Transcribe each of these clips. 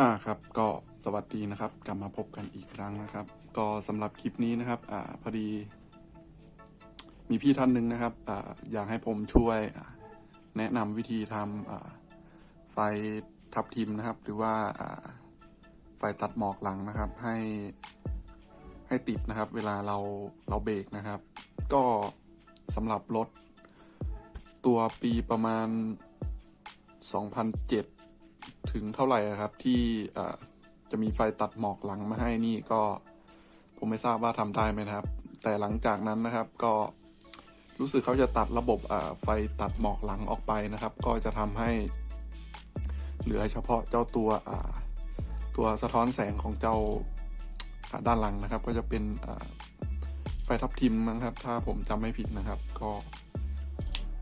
อ่าครับก็สวัสดีนะครับ กลับมาพบกันอีกครั้งนะครับ ก็สำหรับคลิปนี้นะครับ อ่าพอดี มีพี่ท่านหนึ่งนะครับ อ่าอยากให้ผมช่วยแนะนำวิธีทำอ่าไฟทับทิมนะครับ หรือว่าอ่าไฟตัดหมอกหลังนะครับ ให้ให้ติดนะครับ เวลาเราเราเบรกนะครับ ก็สำหรับรถตัวปีประมาณ 2007 ถึงเท่าไหร่ครับ ที่จะมีไฟตัดหมอกหลังมาให้นี่ก็ผมไม่ทราบว่าทำได้ไหมนะครับ แต่หลังจากนั้นนะครับก็รู้สึกเขาจะตัดระบบไฟตัดหมอกหลังออกไปนะครับ ก็จะทำให้ เหลือเฉพาะเจ้าตัวตัวสะท้อนแสงของเจ้าด้านหลังนะครับ ก็จะเป็นไฟทับทิมนะครับ ถ้าผมจำไม่ผิดนะครับ ก็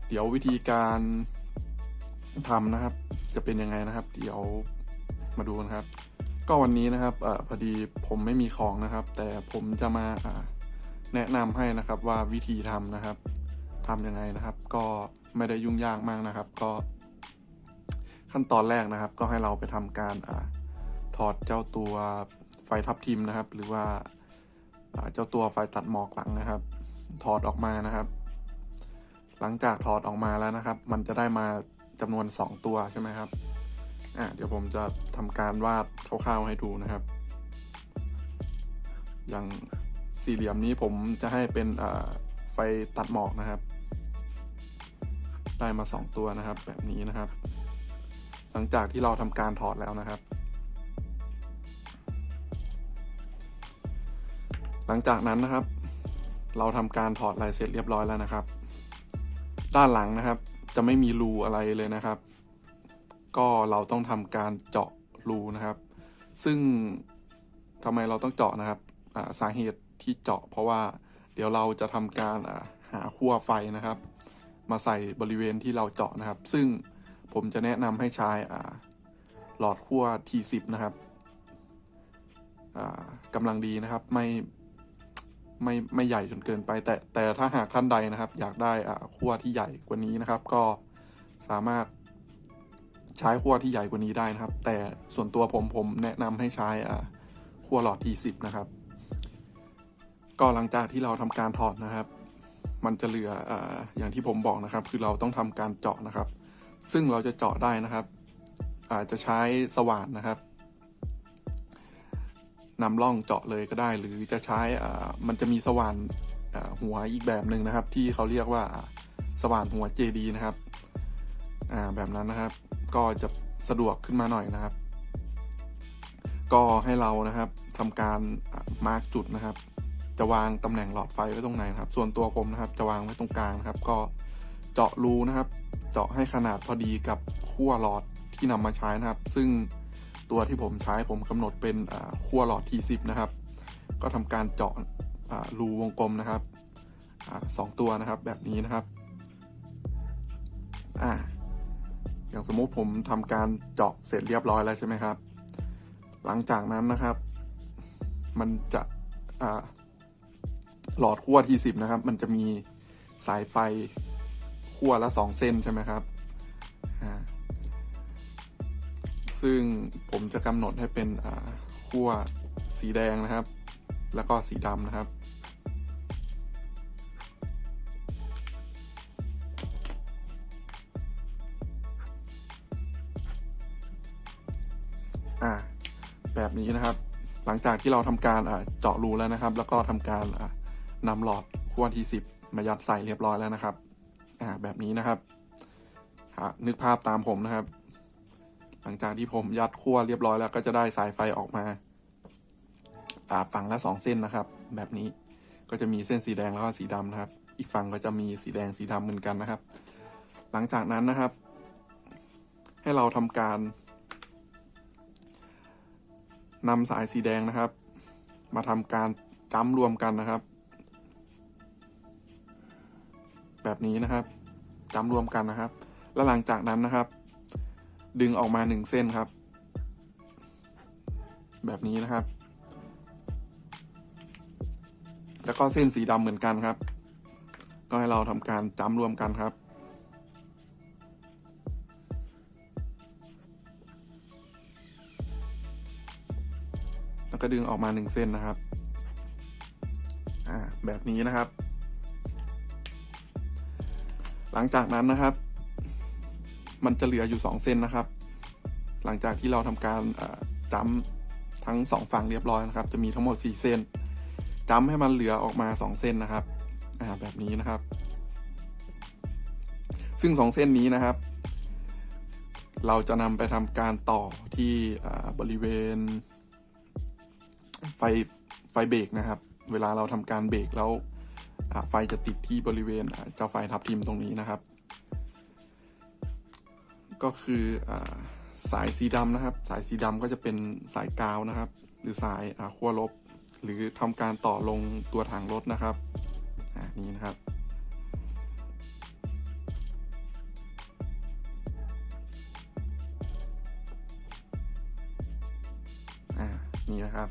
เดี๋ยววิธีการทำนะครับ จะเป็นยังไงนะครับ เดี๋ยวมาดูนะครับ ก็วันนี้นะครับอพอดีผมไม่มีของนะครับ แต่ผมจะมาแนะนำให้นะครับว่าวิธีทำนะครับทำยังไงนะครับ ก็ไม่ได้ยุ่งยากมากนะครับ ก็ ขั้นตอนแรกนะครับ ก็ให้เราไปทำการอถอดเจ้าตัวไฟทับทิมนะครับ หรือว่าเจ้าตัวไฟตัดหมอกหลังนะครับ ถอดออกมานะครับ หลังจากถอดออกมาแล้วนะครับ มันจะได้มา จำนวน 2 ตัวใช่ไหมครับอะเดี๋ยวผมจะทำการวาดคร่าวๆให้ดูนะครับ อย่างสี่เหลี่ยมนี้ผมจะให้เป็นไฟตัดหมอกนะครับ ได้มา 2 ตัวนะครับ แบบนี้นะครับ หลังจากที่เราทำการถอดแล้วนะครับ หลังจากนั้นนะครับ เราทำการถอดลายเสร็จเรียบร้อยแล้วนะครับ ด้านหลังนะครับ จะไม่มีรูอะไรเลยนะครับ ก็เราต้องทำการเจาะรูนะครับ ซึ่งทำไมเราต้องเจาะนะครับอ่าสาเหตุที่เจาะ เพราะว่าเดี๋ยวเราจะทำการาหาขั้วไฟนะครับ มาใส่บริเวณที่เราเจาะนะครับ ซึ่งผมจะแนะนำให้ใช้หลอดขั้ว T10 นะครับอ่ากำลังดีนะครับ ไม่ ไม่ไม่ใหญ่จนเกินไป แต่แต่ถ้าหากท่านใดนะครับ อยากได้อ่าขั้วที่ใหญ่กว่านี้นะครับ ก็สามารถใช้ขั้วที่ใหญ่กว่านี้ได้นะครับ แต่ส่วนตัวผมผมแนะนำให้ใช้อ่าขั้วหลอด T10 นะครับ ก็หลังจากที่เราทำการถอดนะครับ มันจะเหลืออ่าอย่างที่ผมบอกนะครับ คือเราต้องทำการเจาะนะครับ ซึ่งเราจะเจาะได้นะครับอาจจะใช้สว่านนะครับ นำร่องเจาะเลยก็ได้ หรือจะใช้มันจะมีสว่านหัวอีกแบบหนึ่งนะครับ ที่เขาเรียกว่าสว่านหัว JD นะครับแบบนั้นนะครับ ก็จะสะดวกขึ้นมาหน่อยนะครับ ก็ให้เรานะครับทำการมาร์กจุดนะครับ จะวางตำแหน่งหลอดไฟไว้ตรงไหนนะครับ ส่วนตัวผมนะครับ จะวางไว้ตรงกลางนะครับ ก็เจาะรูนะครับ เจาะให้ขนาดพอดีกับขั้วหลอดที่นำมาใช้นะครับ ซึ่ง ตัวที่ผมใช้ผมกำหนดเป็นขั้วหลอด T10 นะครับ ก็ทำการเจาะรูวงกลมนะครับอสองตัวนะครับแบบนี้นะครับอ่าอย่างสมมุติผมทำการเจาะเสร็จเรียบร้อยแล้วใช่ไหมครับ หลังจากนั้นนะครับ มันจะหลอดขั้ว T10 นะครับ มันจะมีสายไฟขั้วละสองเส้นใช่ไหมครับ ซึ่งผมจะกำหนดให้เป็นขั้วสีแดงนะครับ แล้วก็สีดำนะครับอ่าแบบนี้นะครับ หลังจากที่เราทำการเจาะรูแล้วนะครับ แล้วก็ทำการอ่านำหลอดขั้วที่สิบมายัดใส่เรียบร้อยแล้วนะครับอ่าแบบนี้นะครับนึกภาพตามผมนะครับ หลังจากที่ผมยัดขั้วเรียบร้อยแล้วก็จะได้สายไฟออกมาอ่าฝั่งละสองเส้นนะครับ แบบนี้ก็จะมีเส้นสีแดงแล้วก็สีดำนะครับ อีกฝั่งก็จะมีสีแดงสีดำเหมือนกันนะครับ หลังจากนั้นนะครับ ให้เราทำการนำสายสีแดงนะครับ มาทำการจ้ำรวมกันนะครับ แบบนี้นะครับจ้ำรวมกันนะครับ แล้วหลังจากนั้นนะครับ ดึงออกมาหนึ่งเส้นครับ แบบนี้นะครับ แล้วก็เส้นสีดำเหมือนกันครับ ก็ให้เราทำการจ้ำรวมกันครับอก็ดึงออกมาหนึ่งเส้นนะครับ อ่า แบบนี้นะครับ หลังจากนั้นนะครับ มันจะเหลืออยู่สองเส้นนะครับ หลังจากที่เราทำการจ้ำทั้งสองฝั่งเรียบร้อยนะครับ จะมีทั้งหมดสี่เส้นจ้ำให้มันเหลือออกมาสองเส้นนะครับแบบนี้นะครับ ซึ่งสองเส้นนี้นะครับ เราจะนำไปทำการต่อที่บริเวณ ไฟไฟเบรกนะครับ เวลาเราทำการเบรกแล้วอ่าไฟจะติดที่บริเวณเจ้าไฟทับทิมตรงนี้นะครับ ก็คืออสายสีดำนะครับ สายสีดำก็จะเป็นสายกาวนะครับ หรือสายขั้วลบ หรือทำการต่อลงตัวถังรถนะครับนี่นะครับนี่นะครับ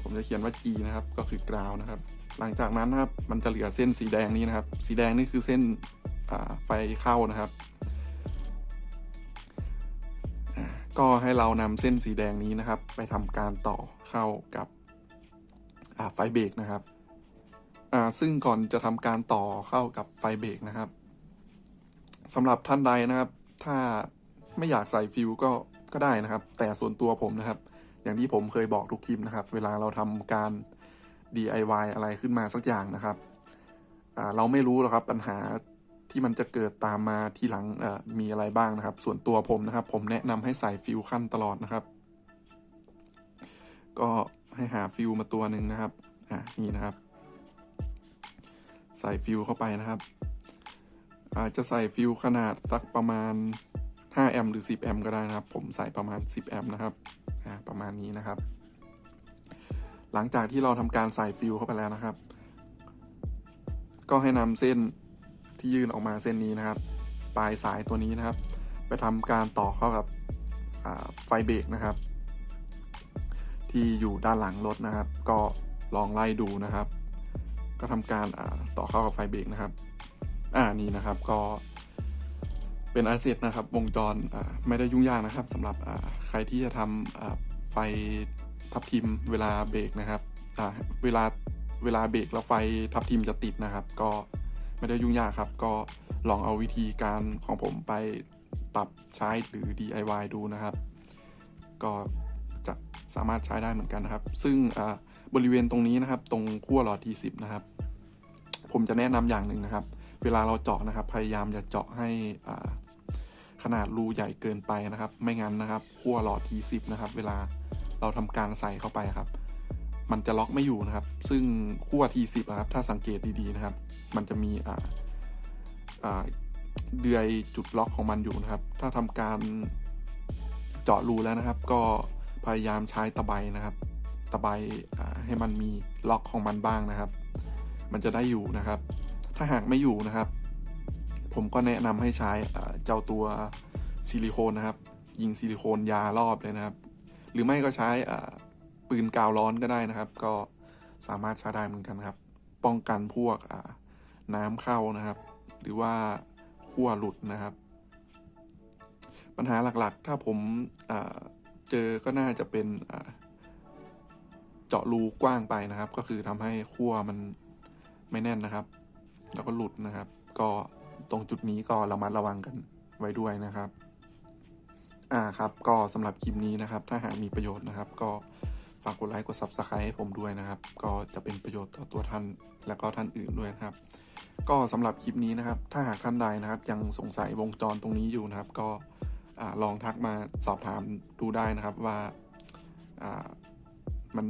ผมจะเขียนว่า G นะครับ ก็คือกราวนะครับ หลังจากนั้นนะครับ มันจะเหลือเส้นสีแดงนี้นะครับ สีแดงนี่คือเส้นไฟเข้านะครับ ก็ให้เรานำเส้นสีแดงนี้นะครับ ไปทำการต่อเข้ากับอ่าไฟเบรกนะครับซึ่งก่อนจะทำการต่อเข้ากับไฟเบรกนะครับสำหรับท่านใดนะครับ ถ้าไม่อยากใส่ฟิวก็ก็ได้นะครับ แต่ส่วนตัวผมนะครับ อย่างที่ผมเคยบอกทุกคลิปนะครับ เวลาเราทำการ DIY อะไรขึ้นมาสักอย่างนะครับเราไม่รู้หรอกครับปัญหา ที่มันจะเกิดตามมาที่หลังมีอะไรบ้างนะครับ ส่วนตัวผมนะครับ ผมแนะนำให้ใส่ฟิวขั้นตลอดนะครับ ก็ให้หาฟิวมาตัวหนึ่งนะครับอ่านี่นะครับ ใส่ฟิวเข้าไปนะครับอาจจะใส่ฟิวขนาดสักประมาณ 5 แอมป์หรือ 10 แอมป์ก็ได้นะครับ ผมใส่ประมาณ 10 แอมป์นะครับประมาณนี้นะครับ หลังจากที่เราทำการใส่ฟิวเข้าไปแล้วนะครับ ก็ให้นำเส้น ที่ยื่นออกมาเส้นนี้นะครับ ปลายสายตัวนี้นะครับ ไปทำการต่อเข้ากับไฟเบรกนะครับ ที่อยู่ด้านหลังรถนะครับ ก็ลองไล่ดูนะครับ ก็ทำการต่อเข้ากับไฟเบรกนะครับ อ่านี่นะครับก็เป็นอาเซทนะครับ วงจรไม่ได้ยุ่งยากนะครับสำหรับใครที่จะทำอ่าไฟทับทิมเวลาเบรกนะครับเวลาเวลาเบรกแล้วไฟทับทิมจะติดนะครับ ก็ ไม่ได้ยุ่งยากครับ ก็ลองเอาวิธีการของผมไปปรับใช้หรือ DIY ดูนะครับ ก็จะสามารถใช้ได้เหมือนกันนะครับ ซึ่งบริเวณตรงนี้นะครับ ตรงขั้วหลอด T10 นะครับ ผมจะแนะนำอย่างหนึ่งนะครับ เวลาเราเจาะนะครับ พยายามอย่าเจาะให้ขนาดรูใหญ่เกินไปนะครับ ไม่งั้นนะครับขั้วหลอด T10 นะครับ เวลาเราทำการใส่เข้าไปครับ มันจะล็อกไม่อยู่นะครับ ซึ่งขั้ว T10 นะครับถ้าสังเกตดีๆนะครับ มันจะมีอ่าอ่าเดือยจุดล็อกของมันอยู่นะครับ ถ้าทำการเจาะรูแล้วนะครับ ก็พยายามใช้ตะไบนะครับ ตะไบให้มันมีล็อกของมันบ้างนะครับ มันจะได้อยู่นะครับ ถ้าหากไม่อยู่นะครับ ผมก็แนะนำให้ใช้เจ้าตัวซิลิโคนนะครับ ยิงซิลิโคนยารอบเลยนะครับ หรือไม่ก็ใช้ ปืนกาวร้อนก็ได้นะครับ ก็สามารถใช้ได้เหมือนกันครับ ป้องกันพวกน้ำเข้านะครับ หรือว่าขั้วหลุดนะครับ ปัญหาหลักๆ ถ้าผมเจอก็น่าจะเป็นเจาะรูกว้างไปนะครับ ก็คือทำให้ขั้วมันไม่แน่นนะครับ แล้วก็หลุดนะครับ ก็ตรงจุดนี้ก็ระมัดระวังกันไว้ด้วยนะครับ อ่าครับ ก็สำหรับคลิปนี้นะครับ ถ้าหากมีประโยชน์นะครับ ก็ ฝากกดไลค์กด Subscribe ให้ผมด้วยนะครับ ก็จะเป็นประโยชน์ต่อตัวท่านและก็ท่านอื่นด้วยนะครับ ก็สำหรับคลิปนี้นะครับ ถ้าหากท่านใดนะครับ ยังสงสัยวงจรตรงนี้อยู่นะครับ ก็ลองทักมาสอบถามดูได้นะครับว่ามัน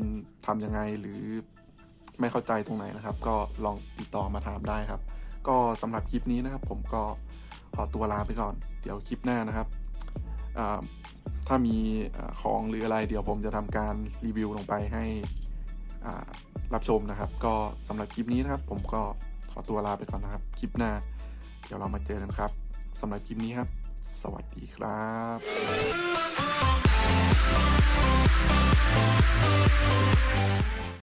ทำยังไงหรือไม่เข้าใจตรงไหนนะครับ ก็ลองติดต่อมาถามได้ครับ ก็สำหรับคลิปนี้นะครับ ผมก็ขอตัวลาไปก่อน เดี๋ยวคลิปหน้านะครับ ถ้ามีของหรืออะไรเดี๋ยวผมจะทำการรีวิวลงไปให้รับชมนะครับ ก็สำหรับคลิปนี้นะครับ ผมก็ขอตัวลาไปก่อนนะครับ คลิปหน้า เดี๋ยวเรามาเจอกันครับสำหรับคลิปนี้ครับ สวัสดีครับ